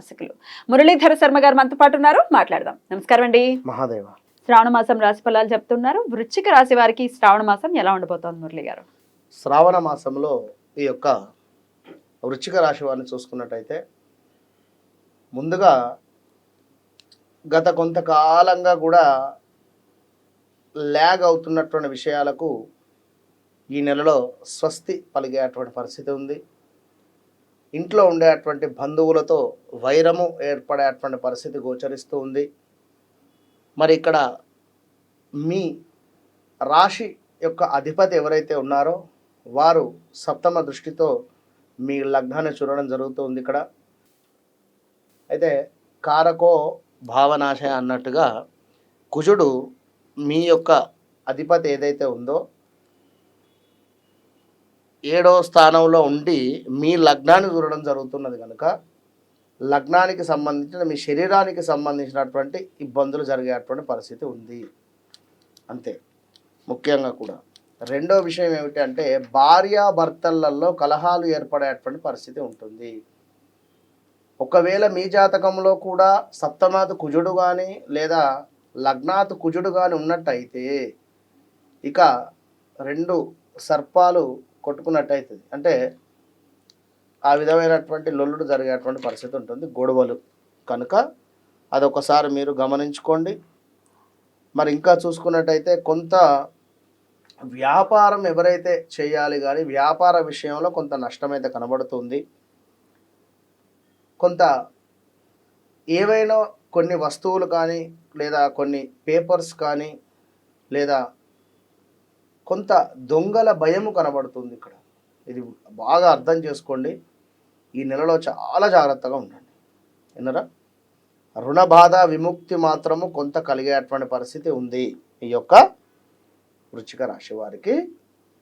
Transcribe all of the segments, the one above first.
ఉపాసకులు మురళీధర శర్మ గారు మనతో పాటు ఉన్నారు. మాట్లాడదాం. నమస్కారం అండి. మహాదేవ. శ్రావణ మాసం రాశి ఫలాలు చెప్తున్నారు. వృశ్చిక రాశి వారికి శ్రావణ మాసం ఎలా ఉండబోతోంది మురళి గారు? శ్రావణ మాసంలో ఈ యొక్క వృచ్చిక రాశి వారిని చూసుకున్నట్టయితే ముందుగా గత కొంతకాలంగా కూడా ల్యాగ్ అవుతున్నటువంటి విషయాలకు ఈ నెలలో స్వస్తి పలిగేటువంటి పరిస్థితి ఉంది. ఇంట్లో ఉండేటువంటి బంధువులతో వైరము ఏర్పడేటువంటి పరిస్థితి గోచరిస్తూ ఉంది. మరి ఇక్కడ మీ రాశి యొక్క అధిపతి ఎవరైతే ఉన్నారో వారు సప్తమ దృష్టితో మీ లగ్నాన్ని చూడడం జరుగుతుంది ఇక్కడ. అయితే కారకో భావనాశ అన్నట్టుగా కుజుడు మీ యొక్క అధిపతి ఏదైతే ఉందో ఏడవ స్థానంలో ఉండి మీ లగ్నాన్ని చూడడం జరుగుతున్నది కనుక లగ్నానికి సంబంధించిన మీ శరీరానికి సంబంధించినటువంటి ఇబ్బందులు జరిగేటువంటి పరిస్థితి ఉంది. అంతే. ముఖ్యంగా కూడా. రెండో విషయం ఏమిటి అంటే భార్యాభర్తలలో కలహాలు ఏర్పడేటువంటి పరిస్థితి ఉంటుంది. ఒకవేళ మీ జాతకంలో కూడా సప్తమాత కుజుడు కానీ లేదా లగ్నాతు కుజుడు కానీ ఉన్నట్టయితే ఇక రెండు సర్పాలు కొట్టుకున్నట్టయితుంది. అంటే ఆ విధమైనటువంటి లొల్లుడు జరిగేటువంటి పరిస్థితి ఉంటుంది. గొడవలు. కనుక అదొకసారి మీరు గమనించుకోండి. మరి ఇంకా చూసుకున్నట్టయితే కొంత వ్యాపారం ఎవరైతే చేయాలి కానీ వ్యాపార విషయంలో కొంత నష్టమైతే కనబడుతుంది. కొంత ఏవైనా కొన్ని వస్తువులు కానీ లేదా కొన్ని పేపర్స్ కానీ లేదా కొంత దొంగల భయము కనబడుతుంది ఇక్కడ. ఇది బాగా అర్థం చేసుకోండి. ఈ నెలలో చాలా జాగ్రత్తగా ఉండండి. విన్నరా? రుణ బాధ విముక్తి మాత్రము కొంత కలిగేటువంటి పరిస్థితి ఉంది. ఈ యొక్క వృచ్చిక రాశి వారికి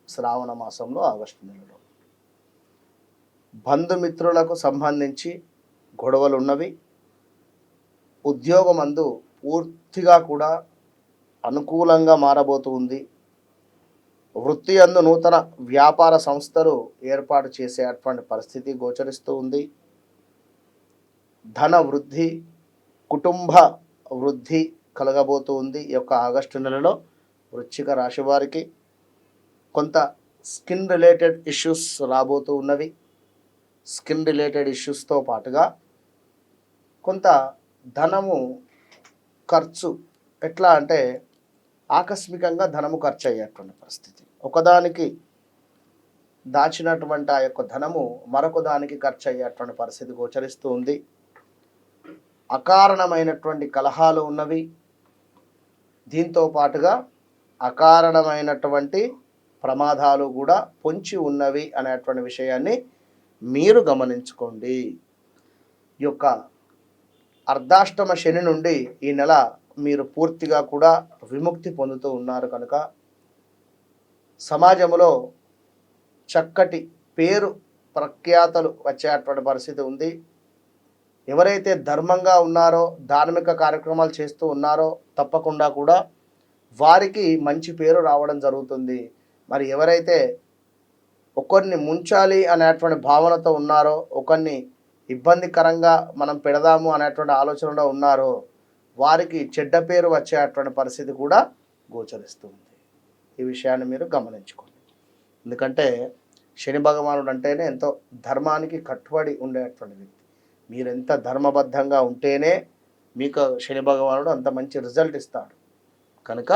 శ్రావణ మాసంలో ఆగస్టు నెలలో. బంధుమిత్రులకు సంబంధించి గొడవలు ఉన్నవి. ఉద్యోగమందు పూర్తిగా కూడా అనుకూలంగా మారబోతూ ఉంది. వృత్తి అందు నూతన వ్యాపార సంస్థలు ఏర్పాటు చేసేటువంటి పరిస్థితి గోచరిస్తూ ఉంది. ధన వృద్ధి కుటుంబ వృద్ధి కలగబోతూ ఉంది ఈ యొక్క ఆగస్టు నెలలో వృశ్చిక రాశి వారికి. కొంత స్కిన్ రిలేటెడ్ ఇష్యూస్ రాబోతూ ఉన్నవి. స్కిన్ రిలేటెడ్ ఇష్యూస్తో పాటుగా కొంత ధనము ఖర్చు ఎట్లా అంటే ఆకస్మికంగా ధనము ఖర్చు అయ్యేటువంటి పరిస్థితి. ఒకదానికి దాచినటువంటి ఆ యొక్క ధనము మరొక దానికి ఖర్చు అయ్యేటువంటి పరిస్థితి గోచరిస్తూ ఉంది. అకారణమైనటువంటి కలహాలు ఉన్నవి. దీంతో పాటుగా అకారణమైనటువంటి ప్రమాదాలు కూడా పొంచి ఉన్నవి అనేటువంటి విషయాన్ని మీరు గమనించుకోండి. ఈ యొక్క అర్ధాష్టమ శని నుండి ఈ నెల మీరు పూర్తిగా కూడా విముక్తి పొందుతూ ఉన్నారు కనుక సమాజంలో చక్కటి పేరు ప్రఖ్యాతలు వచ్చేటువంటి పరిస్థితి ఉంది. ఎవరైతే ధర్మంగా ఉన్నారో ధార్మిక కార్యక్రమాలు చేస్తూ ఉన్నారో తప్పకుండా కూడా వారికి మంచి పేరు రావడం జరుగుతుంది. మరి ఎవరైతే ఒకరిని ముంచాలి అనేటువంటి భావనతో ఉన్నారో ఒకరిని ఇబ్బందికరంగా మనం పెడదాము అనేటువంటి ఆలోచనలో ఉన్నారో వారికి చెడ్డ పేరు వచ్చేటువంటి పరిస్థితి కూడా గోచరిస్తుంది. ఈ విషయాన్ని మీరు గమనించుకోండి. ఎందుకంటే శని భగవానుడు అంటేనే ఎంతో ధర్మానికి కట్టుబడి ఉండేటువంటి వ్యక్తి. మీరు ఎంత ధర్మబద్ధంగా ఉంటేనే మీకు శని భగవానుడు అంత మంచి రిజల్ట్ ఇస్తాడు. కనుక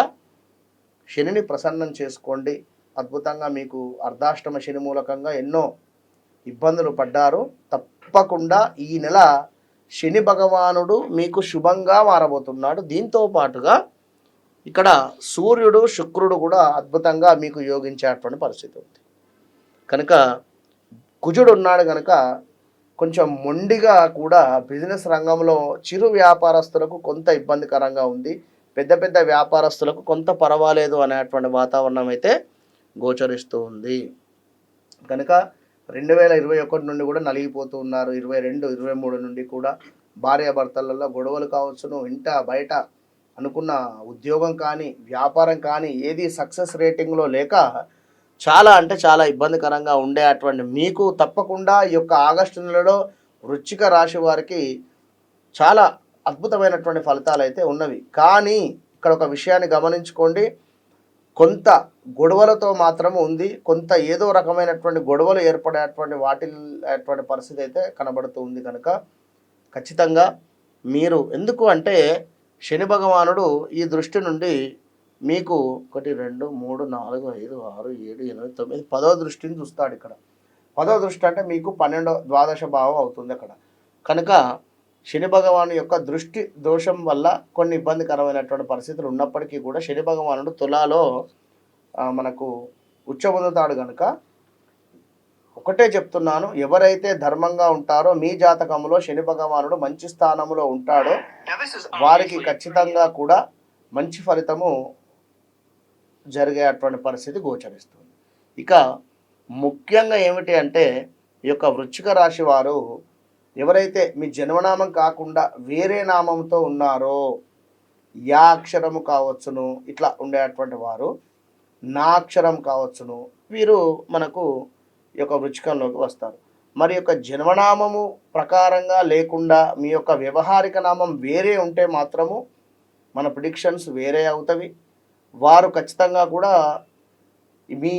శనిని ప్రసన్నం చేసుకోండి. అద్భుతంగా మీకు అర్ధాష్టమ శని మూలకంగా ఎన్నో ఇబ్బందులు పడ్డారు. తప్పకుండా ఈ నెల శని భగవానుడు మీకు శుభంగా మారబోతున్నాడు. దీంతో పాటుగా ఇక్కడ సూర్యుడు శుక్రుడు కూడా అద్భుతంగా మీకు యోగించేటువంటి పరిస్థితి ఉంది. కనుక కుజుడు ఉన్నాడు కనుక కొంచెం మొండిగా కూడా బిజినెస్ రంగంలో చిరు వ్యాపారస్తులకు కొంత ఇబ్బందికరంగా ఉంది. పెద్ద పెద్ద వ్యాపారస్తులకు కొంత పర్వాలేదు అనేటువంటి వాతావరణం అయితే గోచరిస్తూ ఉంది. కనుక రెండు వేల ఇరవై ఒకటి నుండి కూడా నలిగిపోతూ ఉన్నారు. ఇరవై రెండు ఇరవై మూడు నుండి కూడా భార్యాభర్తలలో గొడవలు కావచ్చును ఇంట బయట అనుకున్న ఉద్యోగం కానీ వ్యాపారం కానీ ఏది సక్సెస్ రేటింగ్లో లేక చాలా అంటే చాలా ఇబ్బందికరంగా ఉండే అటువంటి మీకు తప్పకుండా ఈ యొక్క ఆగస్టు నెలలో వృచ్చిక రాశి వారికి చాలా అద్భుతమైనటువంటి ఫలితాలు అయితే ఉన్నవి. కానీ ఇక్కడ ఒక విషయాన్ని గమనించుకోండి. కొంత గొడవలతో మాత్రము ఉంది. కొంత ఏదో రకమైనటువంటి గొడవలు ఏర్పడేటువంటి వాటి అటువంటి పరిస్థితి అయితే కనబడుతూ ఉంది కనుక ఖచ్చితంగా మీరు ఎందుకు అంటే శని భగవానుడు ఈ దృష్టి నుండి మీకు ఒకటి రెండు మూడు నాలుగు ఐదు ఆరు ఏడు ఎనిమిది తొమ్మిది పదో దృష్టిని చూస్తాడు ఇక్కడ. పదో దృష్టి అంటే మీకు పన్నెండో ద్వాదశ భావం అవుతుంది అక్కడ. కనుక శని భగవాను యొక్క దృష్టి దోషం వల్ల కొన్ని ఇబ్బందికరమైనటువంటి పరిస్థితులు ఉన్నప్పటికీ కూడా శని భగవానుడు తులాలో మనకు ఉచ్చబొందుతాడు కనుక ఒకటే చెప్తున్నాను. ఎవరైతే ధర్మంగా ఉంటారో మీ జాతకంలో శని భగవానుడు మంచి స్థానంలో ఉంటాడో వారికి ఖచ్చితంగా కూడా మంచి ఫలితము జరిగేటువంటి పరిస్థితి గోచరిస్తుంది. ఇక ముఖ్యంగా ఏమిటి అంటే ఈ యొక్క వృశ్చిక రాశి వారు ఎవరైతే మీ జన్మనామం కాకుండా వేరే నామంతో ఉన్నారో యా అక్షరము కావచ్చును ఇట్లా ఉండేటువంటి వారు నా అక్షరం కావచ్చును వీరు మనకు ఈ యొక్క వృచ్చికంలోకి వస్తారు. మరి యొక్క జన్మనామము ప్రకారంగా లేకుండా మీ యొక్క వ్యవహారిక నామం వేరే ఉంటే మాత్రము మన ప్రిడిక్షన్స్ వేరే అవుతవి. వారు ఖచ్చితంగా కూడా మీ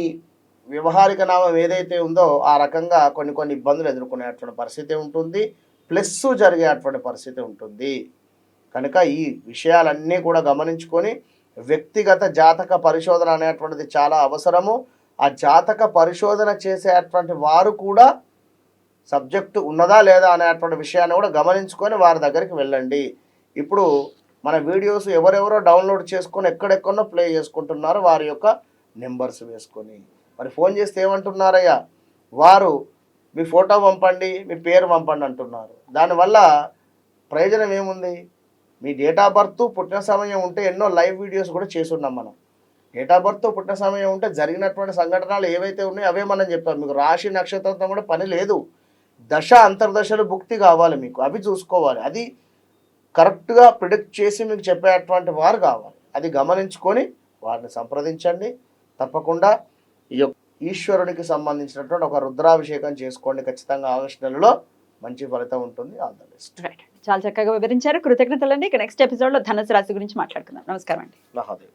వ్యవహారిక నామం ఏదైతే ఉందో ఆ రకంగా కొన్ని కొన్ని ఇబ్బందులు ఎదుర్కొనేటువంటి పరిస్థితి ఉంటుంది. ప్లస్ జరిగేటువంటి పరిస్థితి ఉంటుంది. కనుక ఈ విషయాలన్నీ కూడా గమనించుకొని వ్యక్తిగత జాతక పరిశోధన అనేటువంటిది చాలా అవసరము. ఆ జాతక పరిశోధన చేసేటువంటి వారు కూడా సబ్జెక్టు ఉన్నదా లేదా అనేటువంటి విషయాన్ని కూడా గమనించుకొని వారి దగ్గరికి వెళ్ళండి. ఇప్పుడు మన వీడియోస్ ఎవరెవరో డౌన్లోడ్ చేసుకొని ఎక్కడెక్కడో ప్లే చేసుకుంటున్నారో వారి యొక్క నెంబర్స్ వేసుకొని. మరి ఫోన్ చేస్తే ఏమంటున్నారయ్యా? వారు మీ ఫోటో పంపండి మీ పేరు పంపండి అంటున్నారు. దానివల్ల ప్రయోజనం ఏముంది? మీ డేట్ ఆఫ్ బర్త్ పుట్టిన సమయం ఉంటే ఎన్నో లైవ్ వీడియోస్ కూడా చేస్తున్నాం మనం. డేట్ ఆఫ్ బర్త్ పుట్టిన సమయం ఉంటే జరిగినటువంటి సంఘటనలు ఏవైతే ఉన్నాయో అవే మనం చెప్తాం. మీకు రాశి నక్షత్రంతో కూడా పని లేదు. దశ అంతర్దశలు భుక్తి కావాలి మీకు. అవి చూసుకోవాలి. అది కరెక్ట్గా ప్రిడిక్ట్ చేసి మీకు చెప్పేటువంటి వారు కావాలి. అది గమనించుకొని వారిని సంప్రదించండి. తప్పకుండా ఈ యొక్క ఈశ్వరునికి సంబంధించినటువంటి ఒక రుద్రాభిషేకం చేసుకోండి. ఖచ్చితంగా ఆగస్టు నెలలో మంచి ఫలితం ఉంటుంది. All the best. రైట్ చాలా చక్కగా వివరించారు. కృతజ్ఞతలండి. ఇక నెక్స్ట్ ఎపిసోడ్లో ధనుసు రాశి గురించి మాట్లాడుకుందాం. నమస్కారం అండి. మహాదేవ్.